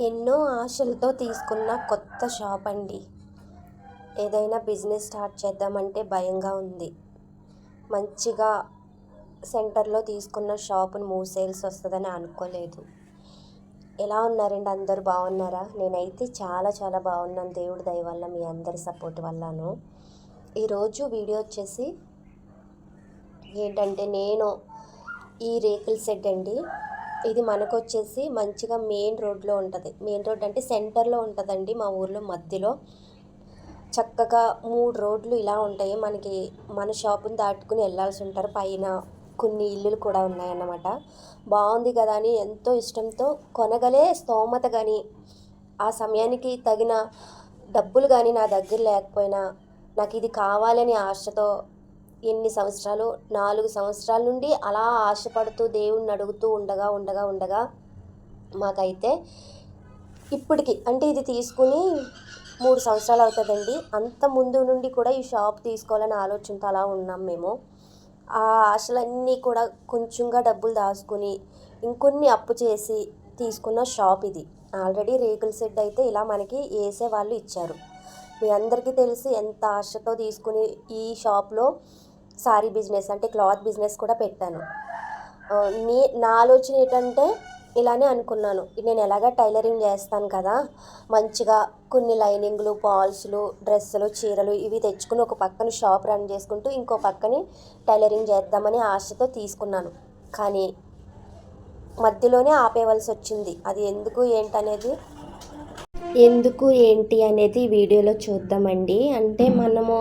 ఎన్నో ఆశలతో తీసుకున్న కొత్త షాప్ అండి. ఏదైనా బిజినెస్ స్టార్ట్ చేద్దామంటే భయంగా ఉంది. మంచిగా సెంటర్లో తీసుకున్న షాపును మూసేయాల్సి వస్తుందని అనుకోలేదు. ఎలా ఉన్నారండి? అందరూ బాగున్నారా? నేనైతే చాలా చాలా బాగున్నాను. దేవుడి దయ వల్ల మీ అందరి సపోర్ట్ వల్లను. ఈరోజు వీడియో వచ్చేసి ఏంటంటే నేను ఈ రేకుల సెట్ అండి. ఇది మనకు వచ్చేసి మంచిగా మెయిన్ రోడ్లో ఉంటుంది. మెయిన్ రోడ్ అంటే సెంటర్లో ఉంటుందండి మా ఊర్లో మధ్యలో. చక్కగా మూడు రోడ్లు ఇలా ఉంటాయి. మనకి మన షాపుని దాటుకుని వెళ్ళాల్సి ఉంటారు. పైన కొన్ని ఇల్లులు కూడా ఉన్నాయన్నమాట. బాగుంది కదా అని ఎంతో ఇష్టంతో కొనగలే స్తోమత కానీ ఆ సమయానికి తగిన డబ్బులు కానీ నా దగ్గర లేకపోయినా నాకు ఇది కావాలని ఆశతో ఎన్ని సంవత్సరాలు? నాలుగు సంవత్సరాల నుండి అలా ఆశపడుతూ దేవుణ్ణి అడుగుతూ ఉండగా ఉండగా ఉండగా మాకైతే ఇప్పటికి అంటే ఇది తీసుకుని మూడు సంవత్సరాలు అవుతుందండి. అంత ముందు నుండి కూడా ఈ షాప్ తీసుకోవాలని ఆలోచనతో అలా ఉన్నాం మేము. ఆ ఆశలన్నీ కూడా కొంచెంగా డబ్బులు దాచుకుని ఇంకొన్ని అప్పు చేసి తీసుకున్న షాప్ ఇది. ఆల్రెడీ రేకుల షెడ్ అయితే ఇలా మనకి వేసే వాళ్ళు ఇచ్చారు. మీ అందరికీ తెలిసి ఎంత ఆశతో తీసుకుని ఈ షాప్లో సారీ బిజినెస్ అంటే క్లాత్ బిజినెస్ కూడా పెట్టాను. నీ నా ఆలోచన ఏంటంటే ఇలానే అనుకున్నాను. నేను ఎలాగ టైలరింగ్ చేస్తాను కదా మంచిగా కొన్ని లైనింగ్లు పాల్స్లు డ్రెస్సులు చీరలు ఇవి తెచ్చుకుని ఒక పక్కన షాప్ రన్ చేసుకుంటూ ఇంకో పక్కని టైలరింగ్ చేద్దామని ఆశతో తీసుకున్నాను. కానీ మధ్యలోనే ఆపేవలసి వచ్చింది. అది ఎందుకు ఏంటనేది? ఎందుకు ఏంటి అనేది వీడియోలో చూద్దామండి. అంటే మనము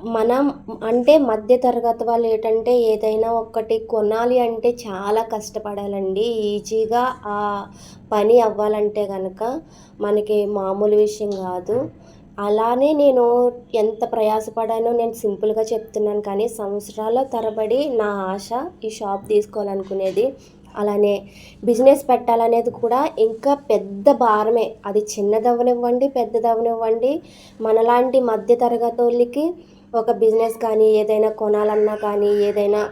మనం అంటే మధ్య తరగతి వాళ్ళు ఏంటంటే ఏదైనా ఒక్కటి కొనాలి అంటే చాలా కష్టపడాలండి. ఈజీగా ఆ పని అవ్వాలంటే కనుక మనకి మామూలు విషయం కాదు. అలానే నేను ఎంత ప్రయాసపడానో నేను సింపుల్గా చెప్తున్నాను కానీ సంవత్సరాల తరబడి నా ఆశ ఈ షాప్ తీసుకోవాలనుకునేది. అలానే బిజినెస్ పెట్టాలనేది కూడా ఇంకా పెద్ద భారమే. అది చిన్నదవనివ్వండి పెద్దదవనివ్వండి మనలాంటి మధ్య తరగతి వాళ్ళకి ఒక బిజినెస్ కానీ ఏదైనా కొనాలన్నా కానీ ఏదైనా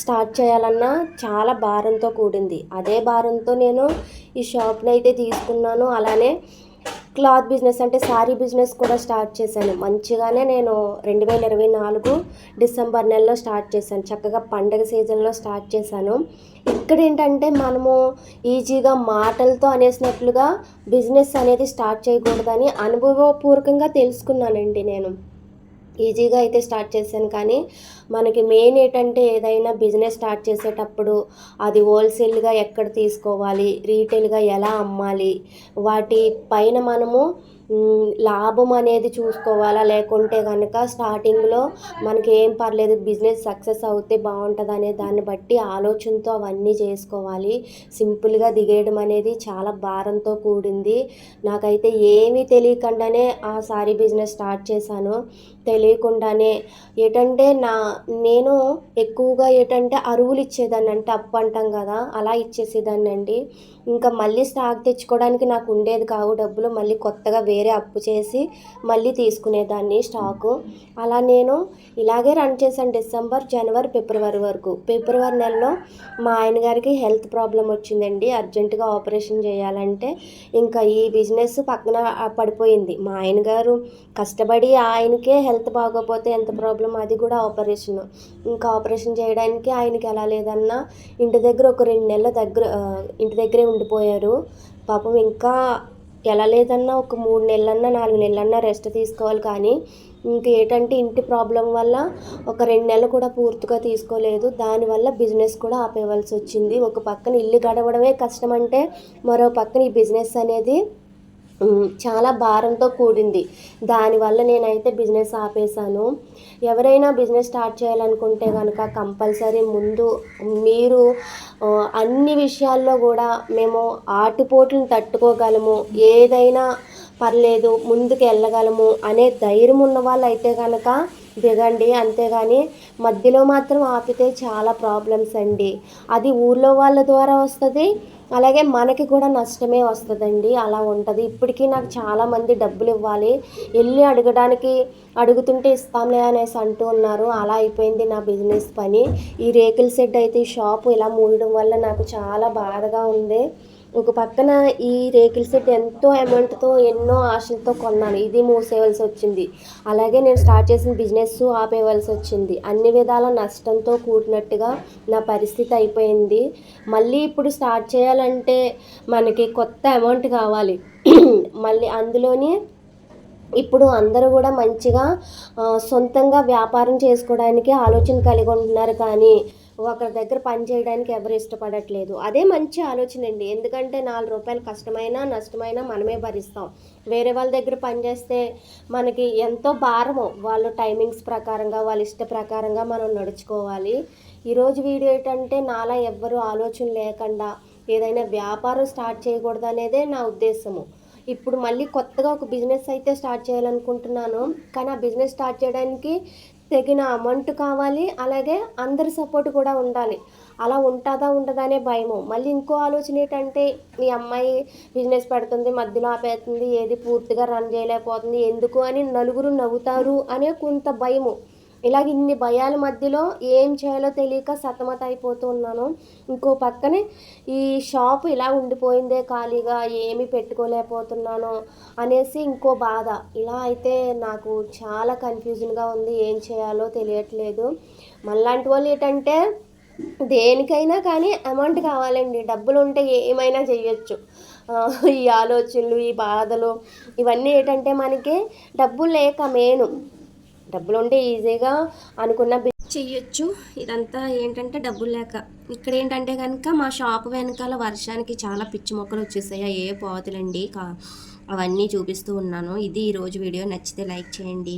స్టార్ట్ చేయాలన్నా చాలా భారంతో కూడింది. అదే భారంతో నేను ఈ షాప్ని అయితే తీసుకున్నాను. అలానే క్లాత్ బిజినెస్ అంటే శారీ బిజినెస్ కూడా స్టార్ట్ చేశాను. మంచిగానే నేను రెండు వేల ఇరవై నాలుగు డిసెంబర్ నెలలో స్టార్ట్ చేశాను. చక్కగా పండగ సీజన్లో స్టార్ట్ చేశాను. ఇక్కడ ఏంటంటే మనము ఈజీగా మాటలతో అనేసినట్లుగా బిజినెస్ అనేది స్టార్ట్ చేయకూడదని అనుభవపూర్వకంగా తెలుసుకున్నానండి నేను. ఈజీగా అయితే స్టార్ట్ చేశాను. కానీ మనకి మెయిన్ ఏంటంటే ఏదైనా బిజినెస్ స్టార్ట్ చేసేటప్పుడు అది హోల్సేల్గా ఎక్కడ తీసుకోవాలి రీటైల్గా ఎలా అమ్మాలి వాటి పైన మనము లాభం అనేది చూసుకోవాలా? లేకుంటే కనుక స్టార్టింగ్లో మనకి ఏం పర్లేదు బిజినెస్ సక్సెస్ అవుతే బాగుంటుంది అనే దాన్ని బట్టి ఆలోచనతో అవన్నీ చేసుకోవాలి. సింపుల్గా దిగేయడం అనేది చాలా భారంతో కూడింది. నాకైతే ఏమీ తెలియకుండానే ఆ సారీ బిజినెస్ స్టార్ట్ చేశాను. తెలియకుండానే ఏంటంటే నా నేను ఎక్కువగా ఏంటంటే అరువులు ఇచ్చేదాన్ని అంటే అప్పు అంటాం కదా అలా ఇచ్చేసేదాన్ని అండి ఇంకా మళ్ళీ స్టాక్ తెచ్చుకోవడానికి నాకు ఉండేది కావు డబ్బులు మళ్ళీ కొత్తగా వేరే అప్పు చేసి మళ్ళీ తీసుకునేదాన్ని స్టాకు. అలా నేను ఇలాగే రన్ చేశాను డిసెంబర్ జనవరి ఫిబ్రవరి వరకు. ఫిబ్రవరి నెలలో మా ఆయన గారికి హెల్త్ ప్రాబ్లం వచ్చిందండి. అర్జెంటుగా ఆపరేషన్ చేయాలంటే ఇంకా ఈ బిజినెస్ పక్కన పడిపోయింది. మా ఆయన గారు కష్టపడి ఆయనకే హెల్త్ బాగోపోతే ఎంత ప్రాబ్లం అది కూడా ఆపరేషన్. ఇంకా ఆపరేషన్ చేయడానికి ఆయనకి ఎలా లేదన్నా ఇంటి దగ్గర ఒక రెండు నెలల దగ్గర ఇంటి దగ్గరే ఉండిపోయారు. పాపం ఇంకా ఎలా లేదన్నా ఒక మూడు నెలలన్నా నాలుగు నెలలన్నా రెస్ట్ తీసుకోవాలి. కానీ ఇంకేటంటే ఇంటి ప్రాబ్లం వల్ల ఒక రెండు నెలలు కూడా పూర్తిగా తీసుకోలేదు. దానివల్ల బిజినెస్ కూడా ఆపేయవలసి వచ్చింది. ఒక పక్కన ఇల్లు గడవడమే కష్టం అంటే మరో పక్కన ఈ బిజినెస్ అనేది చాలా భారంతో కూడింది. దానివల్ల నేనైతే బిజినెస్ ఆపేశాను. ఎవరైనా బిజినెస్ స్టార్ట్ చేయాలనుకుంటే కనుక కంపల్సరీ ముందు మీరు అన్ని విషయాల్లో కూడా మేము ఆటుపోట్లను తట్టుకోగలము. ఏదైనా పర్లేదు ముందుకు వెళ్ళగలము అనే ధైర్యం ఉన్న వాళ్ళు అయితే కనుక దిగండి. అంతేగాని మధ్యలో మాత్రం ఆపితే చాలా ప్రాబ్లమ్స్ అండి. అది ఊర్లో వాళ్ళ ద్వారా వస్తుంది అలాగే మనకి కూడా నష్టమే వస్తుందండి. అలా ఉంటుంది. ఇప్పటికీ నాకు చాలామంది డబ్బులు ఇవ్వాలి. వెళ్ళి అడగడానికి అడుగుతుంటే ఇస్తాంలే అనేసి అంటూ ఉన్నారు. అలా అయిపోయింది నా బిజినెస్ పని. ఈ రేకుల షెడ్ అయితే ఈ షాపు ఇలా మూయడం వల్ల నాకు చాలా బాధగా ఉంది. ఒక పక్కన ఈ రేకుల సెట్ ఎంతో అమౌంట్తో ఎన్నో ఆశలతో కొన్నాను. ఇది మూసేయవలసి వచ్చింది. అలాగే నేను స్టార్ట్ చేసిన బిజినెస్ ఆపేయవలసి వచ్చింది. అన్ని విధాల నష్టంతో కూడినట్టుగా నా పరిస్థితి అయిపోయింది. మళ్ళీ ఇప్పుడు స్టార్ట్ చేయాలంటే మనకి కొత్త అమౌంట్ కావాలి. మళ్ళీ అందులోనే ఇప్పుడు అందరూ కూడా మంచిగా సొంతంగా వ్యాపారం చేసుకోవడానికి ఆలోచన కలిగి ఉంటున్నారు కానీ ఒకరి దగ్గర పని చేయడానికి ఎవరు ఇష్టపడట్లేదు. అదే మంచి ఆలోచన అండి. ఎందుకంటే నాలుగు రూపాయలు కష్టమైనా నష్టమైనా మనమే భరిస్తాం. వేరే వాళ్ళ దగ్గర పని చేస్తే మనకి ఎంతో భారము. వాళ్ళ టైమింగ్స్ ప్రకారంగా వాళ్ళ ఇష్ట ప్రకారంగా మనం నడుచుకోవాలి. ఈరోజు వీడియో ఏంటంటే నాలా ఎవ్వరు ఆలోచన లేకుండా ఏదైనా వ్యాపారం స్టార్ట్ చేయకూడదు అనేదే నా ఉద్దేశము. ఇప్పుడు మళ్ళీ కొత్తగా ఒక బిజినెస్ అయితే స్టార్ట్ చేయాలనుకుంటున్నాను. కానీ ఆ బిజినెస్ స్టార్ట్ చేయడానికి తగిన అమౌంట్ కావాలి అలాగే అందరి సపోర్ట్ కూడా ఉండాలి. అలా ఉంటుందా ఉండదా అనే భయము. మళ్ళీ ఇంకో ఆలోచన ఏంటంటే ఈ అమ్మాయి బిజినెస్ పెడుతుంది మధ్యలో ఆపేస్తుంది ఏది పూర్తిగా రన్ చేయలేకపోతుంది ఎందుకు అని నలుగురు నవ్వుతారు అనే కొంత భయము. ఇలాగ ఇన్ని భయాల మధ్యలో ఏం చేయాలో తెలియక సతమత అయిపోతూ ఉన్నాను. ఇంకో పక్కనే ఈ షాప్ ఇలా ఉండిపోయిందే ఖాళీగా ఏమీ పెట్టుకోలేకపోతున్నాను అనేసి ఇంకో బాధ. ఇలా అయితే నాకు చాలా కన్ఫ్యూజన్గా ఉంది ఏం చేయాలో తెలియట్లేదు. మళ్ళాంటి వాళ్ళు ఏంటంటే దేనికైనా కానీ అమౌంట్ కావాలండి. డబ్బులు ఉంటే ఏమైనా చేయొచ్చు ఈ ఆలోచనలు ఈ బాధలు ఇవన్నీ ఏంటంటే మనకి డబ్బులు లేక మెయిన్ డబ్బులు ఉంటే ఈజీగా అనుకున్న చెయ్యొచ్చు. ఇదంతా ఏంటంటే డబ్బులు లేక. ఇక్కడ ఏంటంటే కనుక మా షాప్ వెనకాల వర్షానికి చాలా పిచ్చి మొక్కలు వచ్చేసాయి. ఏ పోతులండి కా అవన్నీ చూపిస్తూ ఉన్నాను. ఇది ఈరోజు వీడియో. నచ్చితే లైక్ చేయండి.